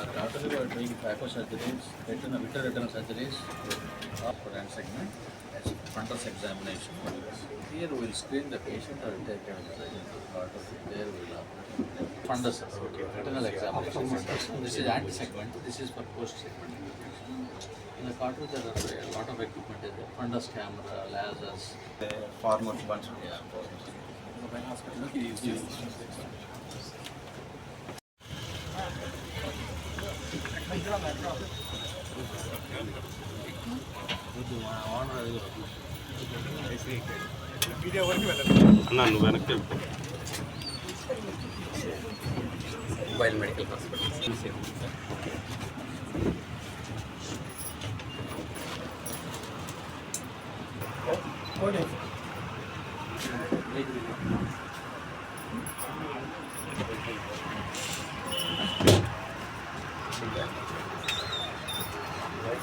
after we are doing surgeries, retina, vitreoretinal retinal surgeries for hand segment as contrast examination. Here we will screen the patient or take care of the patient. There we will. Fundus, okay. retinal examination. This is anti segment, this is for post segment. In the cartridge, there are a lot of equipment there. Fundus camera, lasers. The farmer's bunch. Yeah, farmer's. అన్న నువ్వు వెనక్కి వెళ్ళిపో mobile medical hospital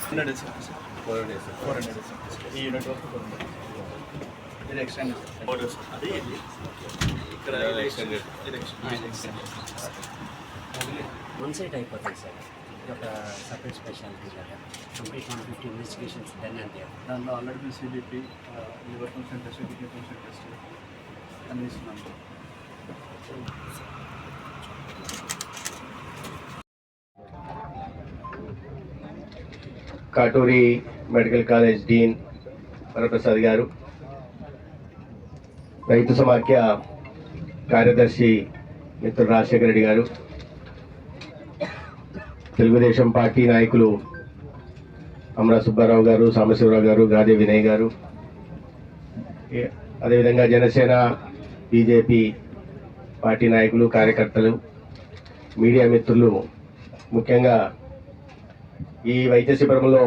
hundred Four days. Four hundred ఈ unit వరకు four hundred ఇది. Four days అది ఇక్కడ extended. One side అయిపోతుంది సార్ ఒక సపరేట్ స్పెషాలిటీ లాగా complete one fifty investigations done అంతే దాంట్లో already CBP liver function test kidney function test అన్ని Katuri medical college dean Varaprasad garu రైతు సమాఖ్య కార్యదర్శి మిత్రుడు రాజశేఖర రెడ్డి గారు తెలుగుదేశం పార్టీ నాయకులు అమరా సుబ్బారావు గారు సాంబశివరావు గారు గాదే వినయ్ గారు అదేవిధంగా జనసేన బీజేపీ పార్టీ నాయకులు కార్యకర్తలు మీడియా మిత్రులు ముఖ్యంగా ఈ వైద్య శిబిరంలో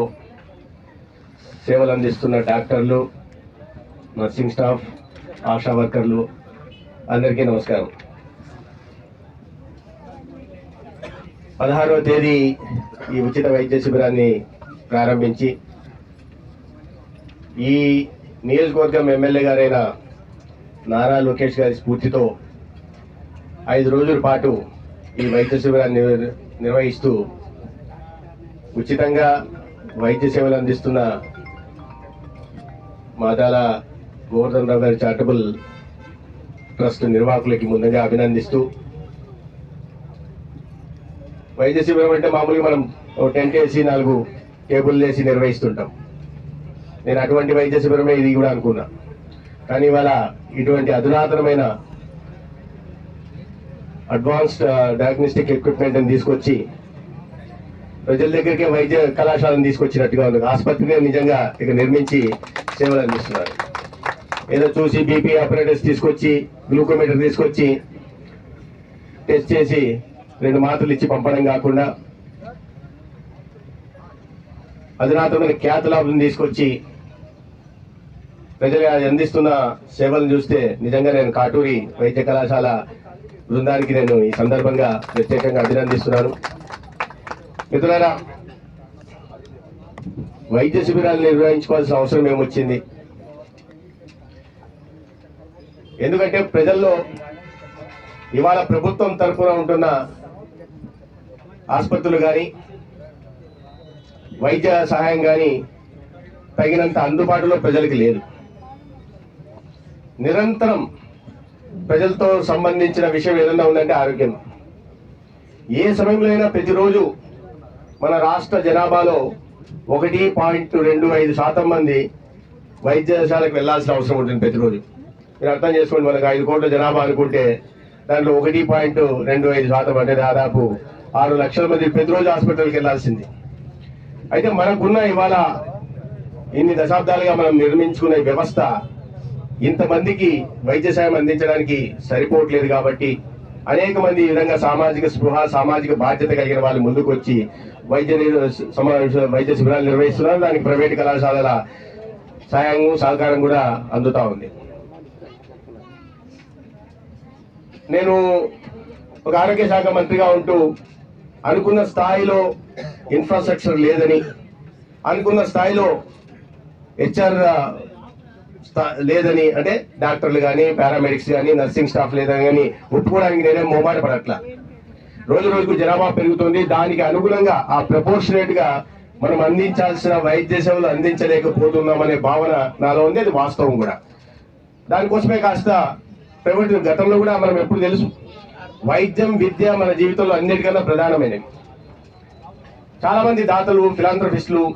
సేవలు అందిస్తున్న డాక్టర్లు నర్సింగ్ స్టాఫ్ ఆశా వర్కర్లు అందరికీ నమస్కారం. పదహారవ తేదీ ఈ ఉచిత వైద్య శిబిరాన్ని ప్రారంభించి ఈ నియోజకవర్గం ఎమ్మెల్యే గారైన నారా లోకేష్ గారి స్ఫూర్తితో ఐదు రోజుల పాటు ఈ వైద్య శిబిరాన్ని నిర్వహిస్తూ ఉచితంగా వైద్య సేవలు అందిస్తున్న మాదాల గోవర్ధన్ రావు గారి చారిటబుల్ ట్రస్ట్ నిర్వాహకులకి ముందుగా అభినందిస్తూ వైద్య శిబిరం అంటే మామూలుగా మనం టెంట్ వేసి నాలుగు టేబుల్ వేసి నిర్వహిస్తుంటాం. నేను అటువంటి వైద్య శిబిరమే ఇది కూడా అనుకున్నా. కానీ ఇవాళ ఇటువంటి అధునాతనమైన అడ్వాన్స్డ్ డయాగ్నోస్టిక్ ఎక్విప్మెంట్ని తీసుకొచ్చి ప్రజల దగ్గరికి వైద్య కళాశాలను తీసుకొచ్చినట్టుగా ఉంది ఆసుపత్రిని నిజంగా ఇక నిర్మించి సేవలు అందిస్తున్నారు. ఏదో చూసి బీపీ ఆపరేటర్స్ తీసుకొచ్చి గ్లూకోమీటర్ తీసుకొచ్చి టెస్ట్ చేసి రెండు మాత్రలు ఇచ్చి పంపడం కాకుండా అధునాతమైన ఖ్యాత లాభం తీసుకొచ్చి ప్రజలు అందిస్తున్న సేవలను చూస్తే నిజంగా నేను కాటూరి వైద్య కళాశాల బృందానికి నేను ఈ సందర్భంగా ప్రత్యేకంగా అభినందిస్తున్నాను. మిత్రులారా వైద్య శిబిరాలు నిర్వహించుకోవాల్సిన అవసరం ఏమొచ్చింది? ఎందుకంటే ప్రజల్లో ఇవాళ ప్రభుత్వం తరఫున ఉంటున్న ఆసుపత్రులు కానీ వైద్య సహాయం కానీ తగినంత అందుబాటులో ప్రజలకు లేదు. నిరంతరం ప్రజలతో సంబంధించిన విషయం ఏదైనా ఉందంటే ఆరోగ్యం. ఏ సమయంలో అయినా ప్రతిరోజు మన రాష్ట్ర జనాభాలో ఒకటి పాయింట్ రెండు ఐదు శాతం మంది వైద్యశాలకు వెళ్ళాల్సిన అవసరం ఉంటుంది ప్రతిరోజు. మీరు అర్థం చేసుకోండి మనకు ఐదు కోట్ల జనాభా అనుకుంటే దాంట్లో ఒకటి పాయింట్ రెండు ఐదు శాతం అంటే దాదాపు ఆరు లక్షల మంది ప్రతిరోజు హాస్పిటల్కి వెళ్ళాల్సింది అయితే మనకున్న ఇవాళ ఇన్ని దశాబ్దాలుగా మనం నిర్మించుకునే వ్యవస్థ ఇంతమందికి వైద్య సాయం అందించడానికి సరిపోవట్లేదు కాబట్టి అనేక మంది ఈ విధంగా సామాజిక స్పృహ సామాజిక బాధ్యత కలిగిన వాళ్ళు ముందుకు వచ్చి వైద్య సమావేశ వైద్య శిబిరాలు నిర్వహిస్తున్నారు. దానికి ప్రైవేట్ కళాశాలల సాయం సహకారం కూడా అందుతా ఉంది. నేను ఒక ఆరోగ్య శాఖ మంత్రిగా ఉంటూ అనుకున్న స్థాయిలో ఇన్ఫ్రాస్ట్రక్చర్ లేదని అనుకున్న స్థాయిలో హెచ్ఆర్ లేదని అంటే డాక్టర్లు కానీ పారామెడిక్స్ కానీ నర్సింగ్ స్టాఫ్ లేదని కానీ ఒప్పుకోవడానికి నేనే మొహమాట పడట్లా? రోజు రోజుకు జనాభా పెరుగుతుంది. దానికి అనుగుణంగా ఆ ప్రపోర్షనేట్గా మనం అందించాల్సిన వైద్య సేవలు అందించలేకపోతున్నామనే భావన నాలో ఉంది. అది వాస్తవం కూడా. దానికోసమే కాస్త ప్రైవేట్ గతంలో కూడా మనం ఎప్పుడు తెలుసు. వైద్యం విద్య మన జీవితంలో అన్నిటికన్నా ప్రధానమైనవి. చాలా మంది దాతలు ఫిలాంథ్రఫిస్టులు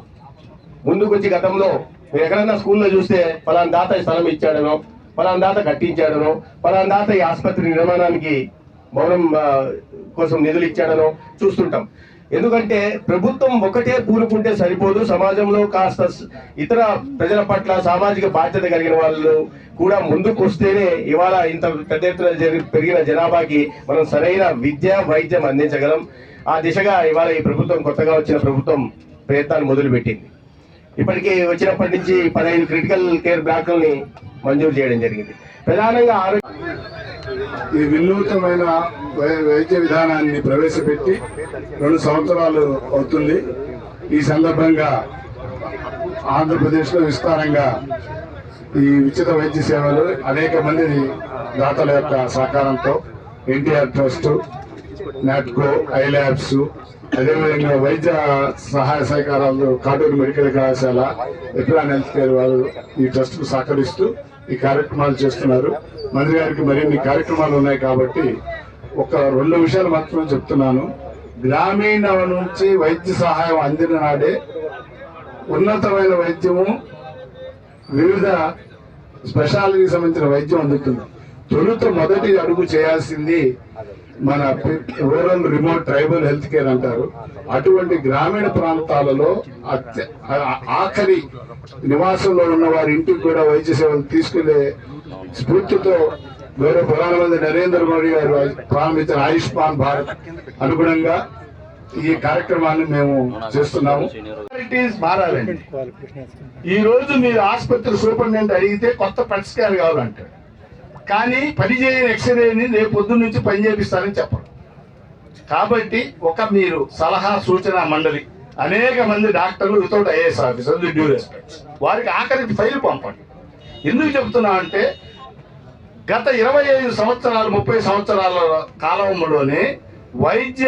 ముందుకు వచ్చి గతంలో మీరు ఎక్కడన్నా స్కూల్లో చూస్తే ఫలానా దాత ఈ స్థలం ఇచ్చాడనో ఫలానా దాత కట్టించాడనో ఫలానా దాత ఈ ఆసుపత్రి నిర్మాణానికి భవనం కోసం నిధులు ఇచ్చాడనో చూస్తుంటాం. ఎందుకంటే ప్రభుత్వం ఒకటే పూనుకుంటే సరిపోదు. సమాజంలో కాస్త ఇతర ప్రజల పట్ల సామాజిక బాధ్యత కలిగిన వాళ్ళు కూడా ముందుకు వస్తేనే ఇవాళ ఇంత పెద్ద ఎత్తున పెరిగిన జనాభాకి మనం సరైన విద్య వైద్యం అందించగలం. ఆ దిశగా ఇవాళ ఈ ప్రభుత్వం కొత్తగా వచ్చిన ప్రభుత్వం ప్రయత్నాలు మొదలుపెట్టింది. ఇప్పటికీ వచ్చినప్పటి నుంచి పదహైదు క్రిటికల్ కేర్ బ్లాకుల్ని మంజూరు చేయడం జరిగింది. ప్రధానంగా ఆరోగ్య ఈ వినూతనమైన వైద్య విధానాన్ని ప్రవేశపెట్టి రెండు సంవత్సరాలు అవుతుంది. ఈ సందర్భంగా ఆంధ్రప్రదేశ్లో విస్తారంగా ఈ ఉచిత వైద్య సేవలు అనేక మంది దాతల యొక్క సహకారంతో NTR trust Natco eye labs అదేవిధంగా వైద్య సహాయ సహకారాలు కాటూరు మెడికల్ కళాశాల ఎప్లాన్ హెల్త్ కేర్ వాళ్ళు ఈ ట్రస్ట్కు సహకరిస్తూ ఈ కార్యక్రమాలు చేస్తున్నారు. మంత్రి గారికి మరిన్ని కార్యక్రమాలు ఉన్నాయి కాబట్టి ఒక రెండు విషయాలు మాత్రమే చెప్తున్నాను. గ్రామీణ నుంచి వైద్య సహాయం అందిన నాడే ఉన్నతమైన వైద్యము వివిధ స్పెషాలిటీకి సంబంధించిన వైద్యం అందుతుంది. తొలుత మొదటి అడుగు చేయాల్సింది మన rural remote tribal health care అంటారు. అటువంటి గ్రామీణ ప్రాంతాలలో ఆఖరి నివాసంలో ఉన్న వారి ఇంటికి కూడా వైద్య సేవలు తీసుకునే స్ఫూర్తితో గౌరవ ప్రధానమంత్రి నరేంద్ర మోడీ గారు ప్రారంభించిన ఆయుష్మాన్ భారత్ అనుగుణంగా ఈ కార్యక్రమాన్ని మేము చేస్తున్నాము. మారాలండి. ఈ రోజు మీరు ఆసుపత్రి సూపరింటెండెంట్ అడిగితే కొత్త పెట్ స్కాన్ కావాలంటాడు కానీ పని చేయని ఎక్స్రేని రేపు పొద్దున్న నుంచి పని చేపిస్తారని చెప్పరు. కాబట్టి ఒక మీరు సలహా సూచన మండలి అనేక మంది డాక్టర్లు without IAS officer due respects. వారికి ఆఖరికి ఫైల్ పంపండి. ఎందుకు చెప్తున్నా అంటే గత ఇరవై ఐదు సంవత్సరాలు ముప్పై సంవత్సరాల కాలంలోనే వైద్య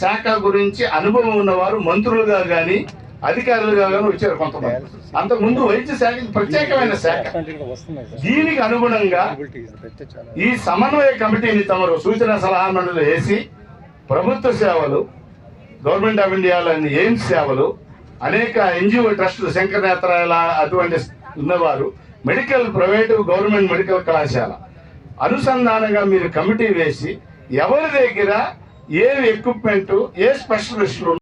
శాఖ గురించి అనుభవం ఉన్నవారు మంత్రులుగా కానీ అధికారులుగా వచ్చారు కొంతమంది. అంతకుముందు వైద్య శాఖకి ప్రత్యేకమైన శాఖ. దీనికి అనుగుణంగా ఈ సమన్వయ కమిటీని తమరు సూచన సలహా మండలి వేసి ప్రభుత్వ సేవలు గవర్నమెంట్ ఆఫ్ ఇండియాలోని ఎయిమ్స్ సేవలు అనేక ఎన్జిఓ ట్రస్టులు శంకర్ నేత్రాల అటువంటి ఉన్నవారు మెడికల్ ప్రైవేటు గవర్నమెంట్ మెడికల్ కళాశాల. అనుసంధానంగా మీరు కమిటీ వేసి ఎవరి దగ్గర ఏ ఎక్విప్మెంట్ ఏ స్పెషలిస్టులు